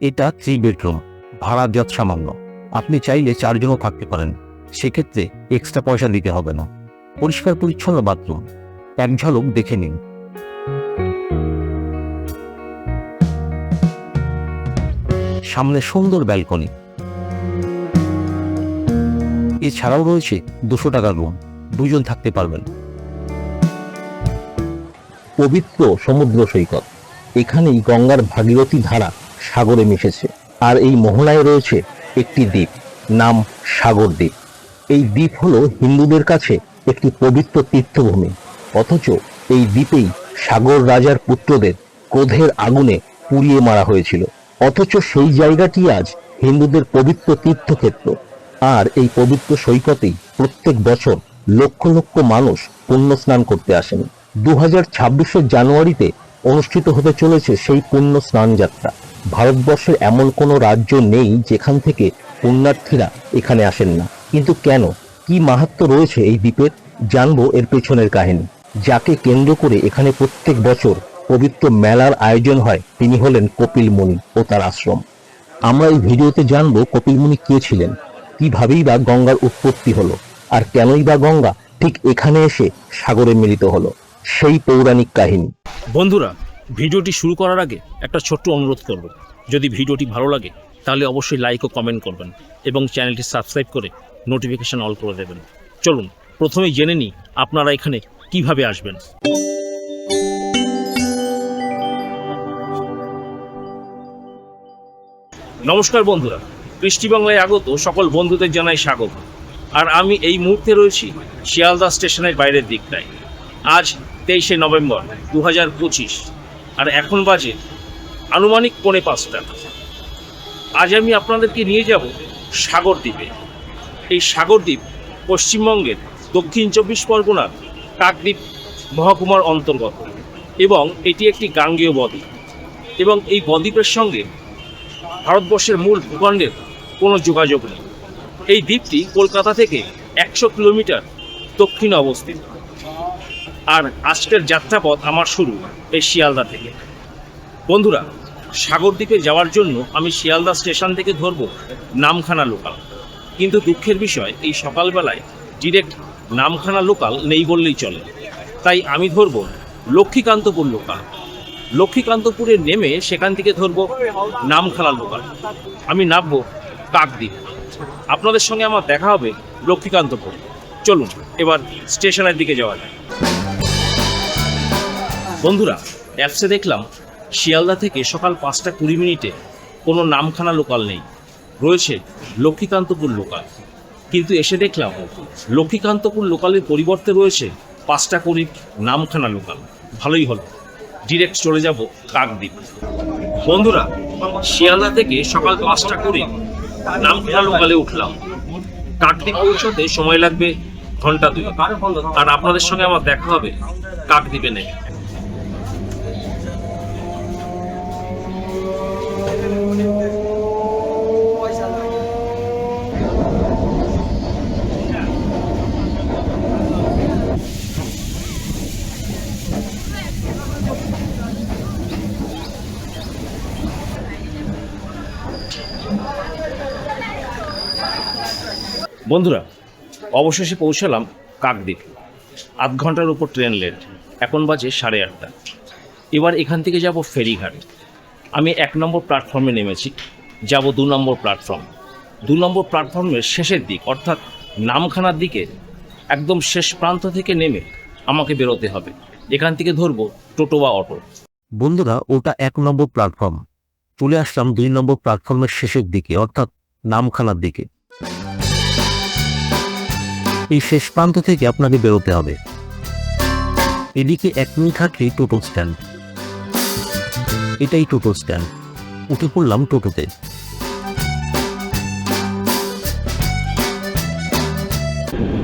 এটা three bedroom ভাড়া যত সামান্য। আপনি চাইলে চারজনও থাকতে পারেন। সেক্ষেত্রে এক্সট্রা পয়সা দিতে হবে না। পরিষ্কার পরিচ্ছন্ন বাথরুম এক ঝলক দেখে নিন। সামনে সুন্দর ব্যালকনি এছাড়াও রয়েছে দুশো টাকার রুম দুজন থাকতে পারবেন। পবিত্র সমুদ্র সৈকত। এখানেই গঙ্গার ভাগীরথী ধারা সাগরে মিশেছে। আর এই মোহনায় রয়েছে একটি দ্বীপ, নাম সাগর দ্বীপ। এই দ্বীপ হলো হিন্দুদের কাছে একটি পবিত্র তীর্থভূমি। অথচ এই দ্বীপেই সাগর রাজার পুত্রদের ক্রোধের আগুনে পুড়িয়ে মারা হয়েছিল। অথচ সেই জায়গাটি আজ হিন্দুদের পবিত্র তীর্থক্ষেত্র। আর এই পবিত্র সৈকতেই প্রত্যেক বছর লক্ষ লক্ষ মানুষ পুণ্য স্নান করতে আসেন। দু হাজার জানুয়ারিতে অনুষ্ঠিত হতে চলেছে সেই পুণ্য স্নান যাত্রা ভারতবর্ষের এমন কোনো রাজ্য নেই যেখান থেকে পুণ্যার্থীরা এখানে আসেন না। কিন্তু কেন? কি মাহাত্ম রয়েছে এই দ্বীপের? জানব এর পেছনের কাহিনী। যাকে কেন্দ্র করে এখানে প্রত্যেক বছর পবিত্র মেলার আয়োজন হয়, তিনি হলেন কপিল মুনি ও তার আশ্রম। আমরা এই ভিডিওতে জানব কপিল মুনি কে ছিলেন, কিভাবেই বা গঙ্গার উৎপত্তি হলো, আর কেনই বা গঙ্গা ঠিক এখানে এসে সাগরে মিলিত হলো। সেই পৌরাণিক কাহিনী। বন্ধুরা ভিডিওটি শুরু করার আগে একটা ছোট্ট অনুরোধ করব। যদি ভিডিওটি ভালো লাগে, তাহলে অবশ্যই লাইক ও কমেন্ট করবেন এবং চ্যানেলটি সাবস্ক্রাইব করে নোটিফিকেশন অল করে দেবেন। চলুন প্রথমেই জেনে নিই আপনারা এখানে কীভাবে আসবেন। নমস্কার বন্ধুরা, কৃষ্টি বাংলায় আগত সকল বন্ধুদের জানাই স্বাগত। আর আমি এই মুহূর্তে রয়েছি শিয়ালদা স্টেশনের বাইরের দিকটায়। আজ তেইশে নভেম্বর দু হাজার পঁচিশ। আর এখন বাজে আনুমানিক পৌনে পাঁচটা। আজ আমি আপনাদেরকে নিয়ে যাব সাগরদ্বীপে। এই সাগরদ্বীপ পশ্চিমবঙ্গের দক্ষিণ চব্বিশ পরগনার কাকদ্বীপ মহকুমার অন্তর্গত এবং এটি একটি গাঙ্গেয় বদ্বীপ এবং এই বদ্বীপের সঙ্গে ভারতবর্ষের মূল ভূখণ্ডের কোনো যোগাযোগ নেই। এই দ্বীপটি কলকাতা থেকে একশো কিলোমিটার দক্ষিণে অবস্থিত। আর আজকের যাত্রাপথ আমার শুরু এই শিয়ালদা থেকে। বন্ধুরা, সাগরদ্বীপে যাওয়ার জন্য আমি শিয়ালদা স্টেশন থেকে ধরবো নামখানা লোকাল। কিন্তু দুঃখের বিষয়, এই সকালবেলায় ডিরেক্ট নামখানা লোকাল নেই বললেই চলে। তাই আমি ধরবো লক্ষ্মীকান্তপুর লোকাল। লক্ষ্মীকান্তপুরে নেমে সেখান থেকে ধরবো নামখানা লোকাল। আমি নামবো কাকদ্বীপ। আপনাদের সঙ্গে আমার দেখা হবে লক্ষ্মীকান্তপুর। চলুন, এবার স্টেশনের দিকে যাওয়া যায় বন্ধুরা, অ্যাপসে দেখলাম শিয়ালদা থেকে সকাল পাঁচটা কুড়ি মিনিটে কোনো নামখানা লোকাল নেই। রয়েছে লক্ষ্মীকান্তপুর লোকাল। কিন্তু এসে দেখলাম লক্ষ্মীকান্তপুর লোকালের পরিবর্তে রয়েছে পাঁচটা কুড়ি নামখানা লোকাল। ভালোই হলো। ডিরেক্ট চলে যাব কাকদ্বীপ। বন্ধুরা, শিয়ালদা থেকে সকাল পাঁচটা কুড়ি নামখানা লোকালে উঠলাম। কাকদ্বীপ পৌঁছতে সময় লাগবে ঘণ্টা দুই। আর আপনাদের সঙ্গে আমার দেখা হবে কাকদ্বীপে নেমে। বন্ধুরা, অবশেষে পৌঁছালাম কাকদ্বীপ। আধ ঘণ্টার উপর ট্রেন লেট। এখন বাজে সাড়ে আটটা। এবার এখান থেকে যাব ফেরিঘাট। আমি এক নম্বর প্ল্যাটফর্মে নেমেছি, যাব দু নম্বর প্ল্যাটফর্ম দু নম্বর প্ল্যাটফর্মের শেষের দিক, অর্থাৎ নামখানার দিকে, একদম শেষ প্রান্ত থেকে নেমে আমাকে বেরোতে হবে। এখান থেকে ধরবো টোটো বা অটো। বন্ধুরা, ওটা এক নম্বর প্ল্যাটফর্ম চলে আসলাম দুই নম্বর প্ল্যাটফর্মের শেষের দিকে, অর্থাৎ নামখানার দিকে। এই শেষ প্রান্ত থেকে আপনাকে বেরোতে হবে। এদিকে এক মিনিট হাঁটলেই টোটো স্ট্যান্ড এটাই টোটো স্ট্যান্ড। উঠে পড়লাম টোটোতে।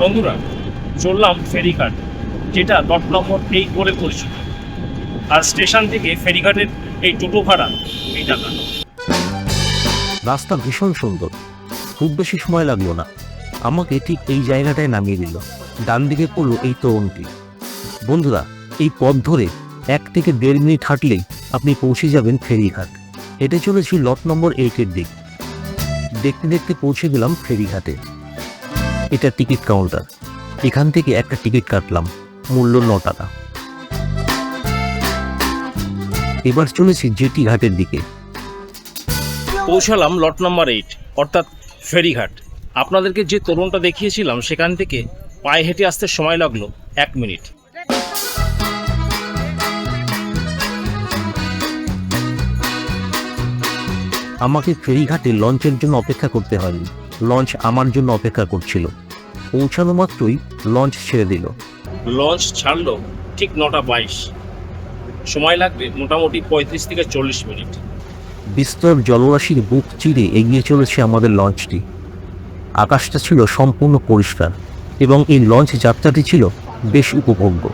বন্ধুরা চললাম ফেরিঘাট যেটা দশ নম্বর এই করে পরিচিত। আর স্টেশন থেকে ফেরিঘাটের এই টোটো ভাড়া এই টাকা। রাস্তা ভীষণ সুন্দর। খুব বেশি সময় লাগল না। আমাকে ঠিক এই জায়গাটায় নামিয়ে দিল। ডান দিকে পড়ল এই তরুণটি। বন্ধুরা এই পথ ধরে এক থেকে দেড় মিনিট হাঁটলেই আপনি পৌঁছে যাবেন ফেরিঘাট। হেঁটে চলেছি লট নম্বর এইটের দিক। দেখতে দেখতে পৌঁছে গেলাম ফেরিঘাটে। এটা টিকিট কাউন্টার এখান থেকে একটা টিকিট কাটলাম, মূল্য ন টাকা। এবার চলেছি জেটি ঘাটের দিকে। পৌঁছালাম লট নম্বর এইট অর্থাৎ ফেরিঘাট। আপনাদেরকে যে তরুণটা দেখিয়েছিলাম, সেখান থেকে পায়ে হেঁটে আসতে সময় লাগল এক মিনিট। আমাকে ফেরিঘাটে লঞ্চের জন্য অপেক্ষা করতে হয়নি। লঞ্চ আমার জন্য অপেক্ষা করছিল। পৌঁছানো মাত্রই লঞ্চ ছেড়ে দিল। লঞ্চ ছাড়লো ঠিক নটা বাইশ। সময় লাগবে মোটামুটি পঁয়ত্রিশ থেকে চল্লিশ মিনিট। বিস্তর জলরাশির বুক চিরে এগিয়ে চলেছে আমাদের লঞ্চটি। আকাশটা ছিল সম্পূর্ণ পরিষ্কার এবং এই লঞ্চ যাত্রাটি ছিল বেশ উপভোগ্য।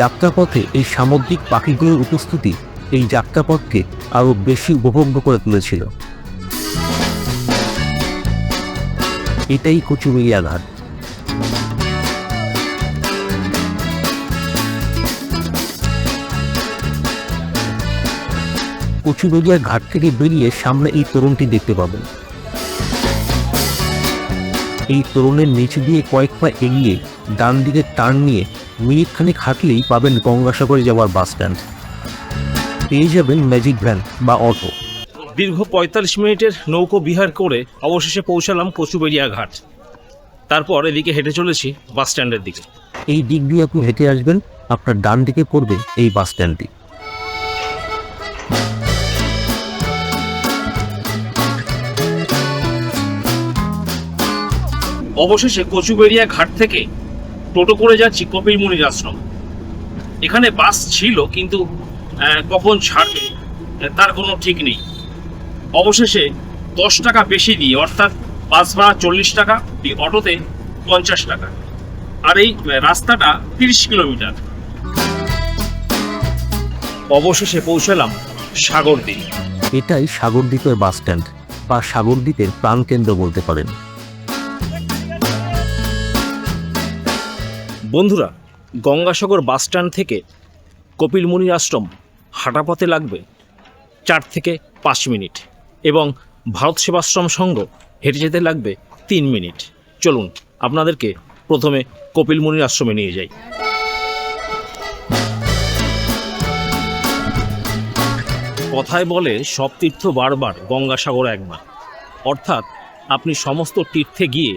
যাত্রাপথে এই সামুদ্রিক পাখিগুলোর উপস্থিতি এই যাত্রাপথকে আরও বেশি উপভোগ্য করে তুলেছিল। এটাই কচুবেড়িয়া ঘাট। কচুবেড়িয়া ঘাট থেকে বেরিয়ে সামনে এই তরুণটি দেখতে পাবেন। এই তরুণের নিচে দিয়ে কয়েক পা এগিয়ে ডান দিকে টার্ন নিয়ে মিনিট খানিক হাঁটলেই পাবেন গঙ্গাসাগরে যাওয়ার বাস স্ট্যান্ড। পেয়ে যাবেন ম্যাজিক ভ্যান বা অটো দীর্ঘ পঁয়তাল্লিশ মিনিটের নৌকো বিহার করে অবশেষে পৌঁছালাম কচুবেড়িয়া ঘাট। তারপর এদিকে হেঁটে চলেছি বাস স্ট্যান্ডের দিকে। এই দিক দিয়ে আপনি হেঁটে আসবেন আপনার ডান দিকে পড়বে এই বাস স্ট্যান্ডটি। অবশেষে কচুবেড়িয়া ঘাট থেকে টোটো করে যাচ্ছি কপিল মুনির আশ্রম। এখানে বাস ছিল, কিন্তু কখন ছাড়বে, তার কোনো ঠিক নেই। অবশেষে দশ টাকা বেশি দিয়ে, অর্থাৎ বাস ভাড়া চল্লিশ টাকা অটোতে পঞ্চাশ টাকা। আর এই রাস্তাটা তিরিশ কিলোমিটার। অবশেষে পৌঁছালাম সাগরদ্বীপ। এটাই সাগরদ্বীপের বাস স্ট্যান্ড বা সাগরদ্বীপের প্রাণকেন্দ্র বলতে পারেন। বন্ধুরা, গঙ্গাসাগর বাসস্ট্যান্ড থেকে কপিল মুনির আশ্রম হাঁটাপথে লাগবে চার থেকে পাঁচ মিনিট এবং ভারত সেবাশ্রম সংঘ হেঁটে যেতে লাগবে তিন মিনিট। চলুন, আপনাদেরকে প্রথমে কপিল মুনির আশ্রমে নিয়ে যাই। কথায় বলে, সব তীর্থ বারবার গঙ্গাসাগর একবার অর্থাৎ, আপনি সমস্ত তীর্থে গিয়ে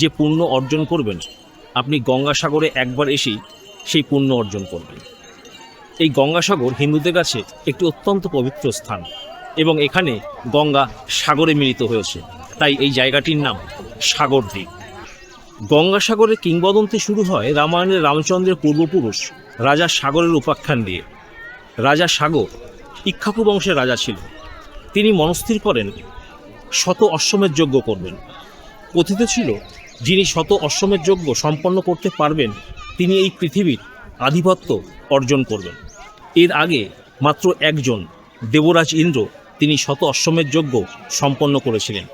যে পুণ্য অর্জন করবেন আপনি গঙ্গাসাগরে একবার এসেই সেই পুণ্য অর্জন করবেন। এই গঙ্গাসাগর হিন্দুদের কাছে একটি অত্যন্ত পবিত্র স্থান এবং এখানে গঙ্গা সাগরে মিলিত হয়েছে। তাই এই জায়গাটির নাম সাগরদ্বীপ গঙ্গাসাগরের কিংবদন্তি শুরু হয় রামায়ণের রামচন্দ্রের পূর্বপুরুষ রাজা সাগরের উপাখ্যান দিয়ে। রাজা সাগর ইক্ষাকু বংশের রাজা ছিল তিনি মনস্থির করেন শত অশ্বমের যজ্ঞ করবেন। কথিত ছিল যিনি শত অশ্বমের যজ্ঞ সম্পন্ন করতে পারবেন, তিনি এই পৃথিবীর আধিপত্য অর্জন করবেন। এর আগে মাত্র একজন দেবরাজ ইন্দ্র তিনি শত অশ্বমের যজ্ঞ সম্পন্ন করেছিলেন।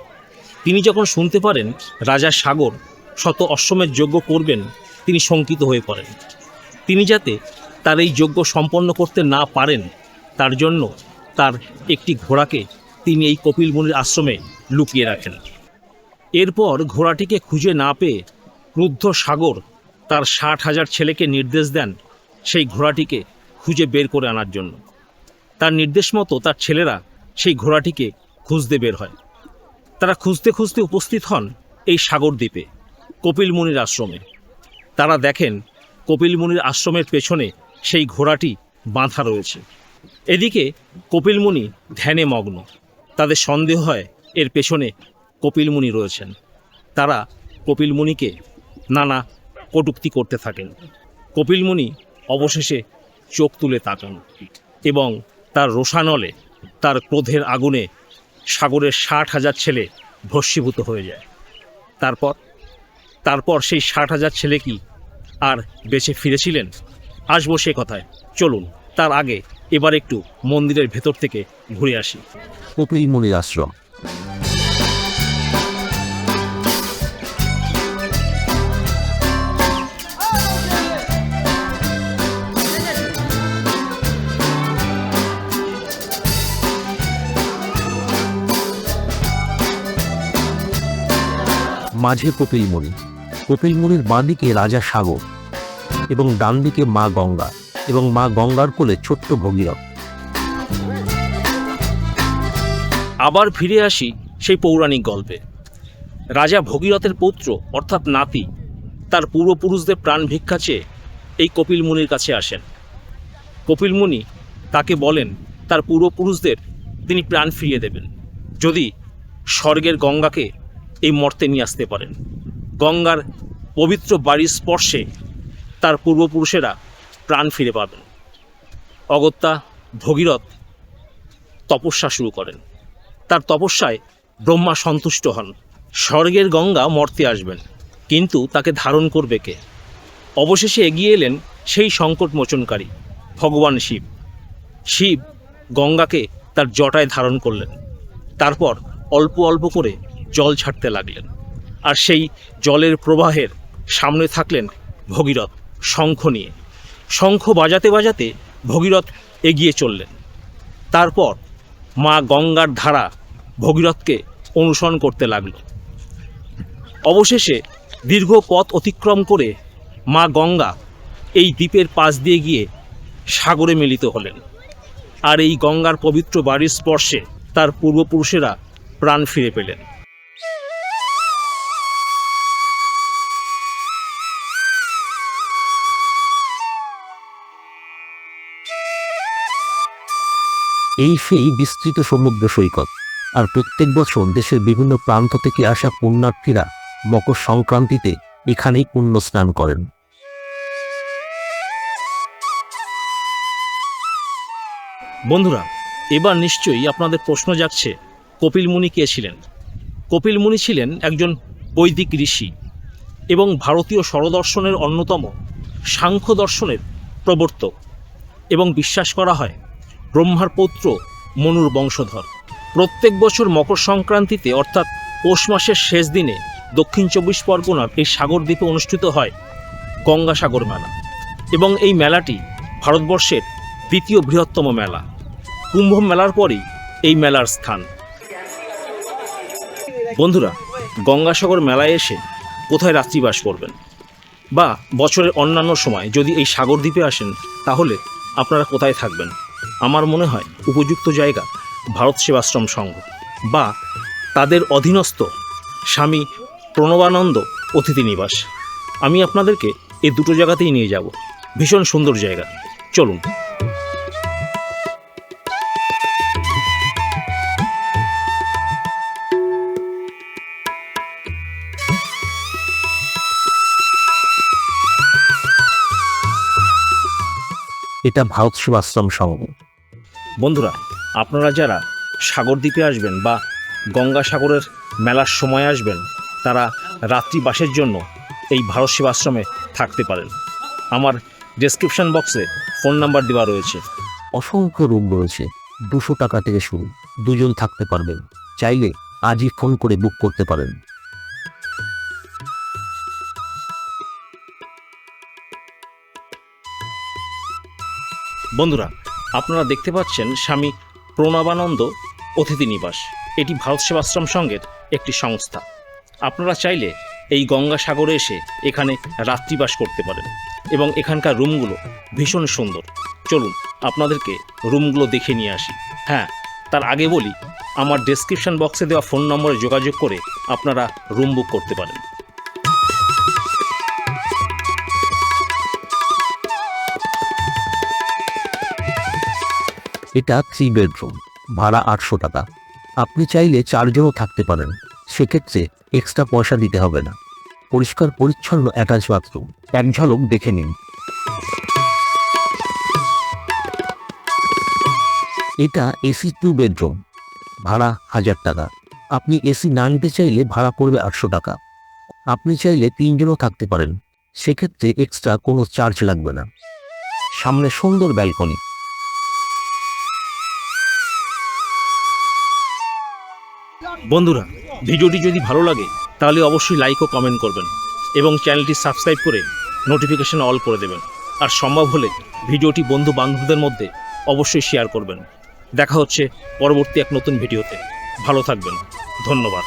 তিনি যখন শুনতে পারেন রাজা সাগর শত অশ্বমের যজ্ঞ করবেন, তিনি শঙ্কিত হয়ে পড়েন। তিনি যাতে তার এই যজ্ঞ সম্পন্ন করতে না পারেন, তার জন্য তার একটি ঘোড়াকে তিনি এই কপিল মুনির আশ্রমে লুকিয়ে রাখেন। এরপর ঘোড়াটিকে খুঁজে না পেয়ে ক্রুদ্ধ সাগর তার ষাট হাজার ছেলেকে নির্দেশ দেন সেই ঘোড়াটিকে খুঁজে বের করে আনার জন্য। তার নির্দেশ মতো তার ছেলেরা সেই ঘোড়াটিকে খুঁজতে বের হয়। তারা খুঁজতে খুঁজতে উপস্থিত হন এই সাগর দ্বীপে, কপিল মুনির আশ্রমে। তারা দেখেন কপিল মুনির আশ্রমের পেছনে সেই ঘোড়াটি বাঁধা রয়েছে। এদিকে কপিল মুনি ধ্যানে মগ্ন। তাদের সন্দেহ হয় এর পেছনে কপিল মুনি রয়েছেন। তারা কপিল মুনিকে নানা কটূক্তি করতে থাকেন। কপিল মুনি অবশেষে চোখ তুলে তাকান এবং তার রোষানলে, তার ক্রোধের আগুনে সাগরের ষাট হাজার ছেলে ভস্মীভূত হয়ে যায়। তারপর তারপর সেই ষাট হাজার ছেলে কি আর বেঁচে ফিরেছিলেন? আসব সে কথায়। চলুন, তার আগে এবার একটু মন্দিরের ভেতর থেকে ঘুরে আসি। কপিল মুনির আশ্রম। মাঝে কপিলমুনি। কপিলমুনির বাঁদিকে রাজা সাগর এবং ডান দিকে মা গঙ্গা এবং মা গঙ্গার কোলে ছোট্ট ভগীরথ। আবার ফিরে আসি সেই পৌরাণিক গল্পে। রাজা ভগীরথের পুত্র, অর্থাৎ নাতি, তার পূর্বপুরুষদের প্রাণ ভিক্ষা চেয়ে এই কপিল মুনির কাছে আসেন। কপিল মুনি তাকে বলেন, তার পূর্বপুরুষদের তিনি প্রাণ ফিরিয়ে দেবেন। যদি স্বর্গের গঙ্গাকে এই মর্তে নিয়ে আসতে পারেন। গঙ্গার পবিত্র বাড়ির স্পর্শে তার পূর্বপুরুষেরা প্রাণ ফিরে পাবেন। অগত্যা ভগীরথ তপস্যা শুরু করেন। তার তপস্যায় ব্রহ্মা সন্তুষ্ট হন। স্বর্গের গঙ্গা মর্তে আসবেন, কিন্তু তাকে ধারণ করবে কে? অবশেষে এগিয়ে এলেন সেই সংকট মোচনকারী, ভগবান শিব। শিব গঙ্গাকে তার জটায় ধারণ করলেন। তারপর অল্প অল্প করে জল ছাড়তে লাগলেন। আর সেই জলের প্রবাহের সামনে থাকলেন ভগীরথ শঙ্খ নিয়ে। শঙ্খ বাজাতে বাজাতে ভগীরথ এগিয়ে চললেন। তারপর মা গঙ্গার ধারা ভগীরথকে অনুসরণ করতে লাগল। অবশেষে দীর্ঘ পথ অতিক্রম করে মা গঙ্গা এই দ্বীপের পাশ দিয়ে গিয়ে সাগরে মিলিত হলেন। আর এই গঙ্গার পবিত্র বাড়ির স্পর্শে তার পূর্বপুরুষেরা প্রাণ ফিরে পেলেন। এই সেই বিস্তৃত সমুদ্র সৈকত। আর প্রত্যেক বছর দেশের বিভিন্ন প্রান্ত থেকে আসা পুণ্যার্থীরা মকর সংক্রান্তিতে এখানেই পুণ্য স্নান করেন। বন্ধুরা, এবার নিশ্চয়ই আপনাদের প্রশ্ন জাগছে, কপিল মুনি কে ছিলেন? কপিল মুনি ছিলেন একজন বৈদিক ঋষি এবং ভারতীয় স্বরদর্শনের অন্যতম সাংখ্য দর্শনের প্রবর্তক এবং বিশ্বাস করা হয় ব্রহ্মার পৌত্র মনুর বংশধর। প্রত্যেক বছর মকর সংক্রান্তিতে, অর্থাৎ পৌষ মাসের শেষ দিনে, দক্ষিণ চব্বিশ পরগনার এই সাগর দ্বীপে অনুষ্ঠিত হয় গঙ্গাসাগর মেলা। এবং এই মেলাটি ভারতবর্ষের দ্বিতীয় বৃহত্তম মেলা। কুম্ভ মেলার পরেই এই মেলার স্থান। বন্ধুরা গঙ্গাসাগর মেলায় এসে কোথায় রাত্রিবাস করবেন? বা বছরের অন্যান্য সময় যদি এই সাগর দ্বীপে আসেন, তাহলে আপনারা কোথায় থাকবেন? আমার মনে হয় উপযুক্ত জায়গা ভারত সেবাশ্রম সংঘ বা তাদের অধীনস্থ স্বামী প্রণবানন্দ অতিথি নিবাস। আমি আপনাদেরকে এই দুটো জায়গাতেই নিয়ে যাব। ভীষণ সুন্দর জায়গা। চলুন। এটা ভারত সেবাশ্রম সংঘ। বন্ধুরা আপনারা যারা সাগরদ্বীপে আসবেন বা গঙ্গাসাগরের মেলার সময় আসবেন তারা রাত্রি বাসের জন্য এই ভারত সেবাশ্রমে থাকতে পারেন। আমার ডেসক্রিপশন বক্সে ফোন নাম্বার দেওয়া রয়েছে। অসংখ্য রুম রয়েছে দুশো টাকা থেকে শুরু। দুজন থাকতে পারবেন। চাইলে আজই ফোন করে বুক করতে পারেন। বন্ধুরা, আপনারা দেখতে পাচ্ছেন স্বামী প্রণবানন্দ অতিথি নিবাস। এটি ভারত সেবাশ্রম সংঘের একটি সংস্থা। আপনারা চাইলে এই গঙ্গাসাগরে এসে এখানে রাত্রিবাস করতে পারেন এবং এখানকার রুমগুলো ভীষণ সুন্দর। চলুন, আপনাদেরকে রুমগুলো দেখে নিয়ে আসি। হ্যাঁ তার আগে বলি, আমার ডেসক্রিপশন বক্সে দেওয়া ফোন নম্বরে যোগাযোগ করে আপনারা রুম বুক করতে পারেন। এটা থ্রি বেডরুম ভাড়া আটশো টাকা। আপনি চাইলে চারজনও থাকতে পারেন, সেক্ষেত্রে এক্সট্রা পয়সা দিতে হবে না। পরিষ্কার পরিচ্ছন্ন অ্যাটাচ বাথরুম এক ঝলক দেখে নিন। এটা এসি টু বেডরুম ভাড়া হাজার টাকা। আপনি এসি না নিতে চাইলে ভাড়া পড়বে আটশো টাকা। আপনি চাইলে তিনজনও থাকতে পারেন, সেক্ষেত্রে এক্সট্রা কোনো চার্জ লাগবে না। সামনে সুন্দর ব্যালকনি বন্ধুরা, ভিডিওটি যদি ভালো লাগে, তাহলে অবশ্যই লাইক ও কমেন্ট করবেন এবং চ্যানেলটি সাবস্ক্রাইব করে নোটিফিকেশন অল করে দেবেন। আর সম্ভব হলে ভিডিওটি বন্ধু বান্ধবদের মধ্যে অবশ্যই শেয়ার করবেন। দেখা হচ্ছে পরবর্তী এক নতুন ভিডিওতে। ভালো থাকবেন। ধন্যবাদ।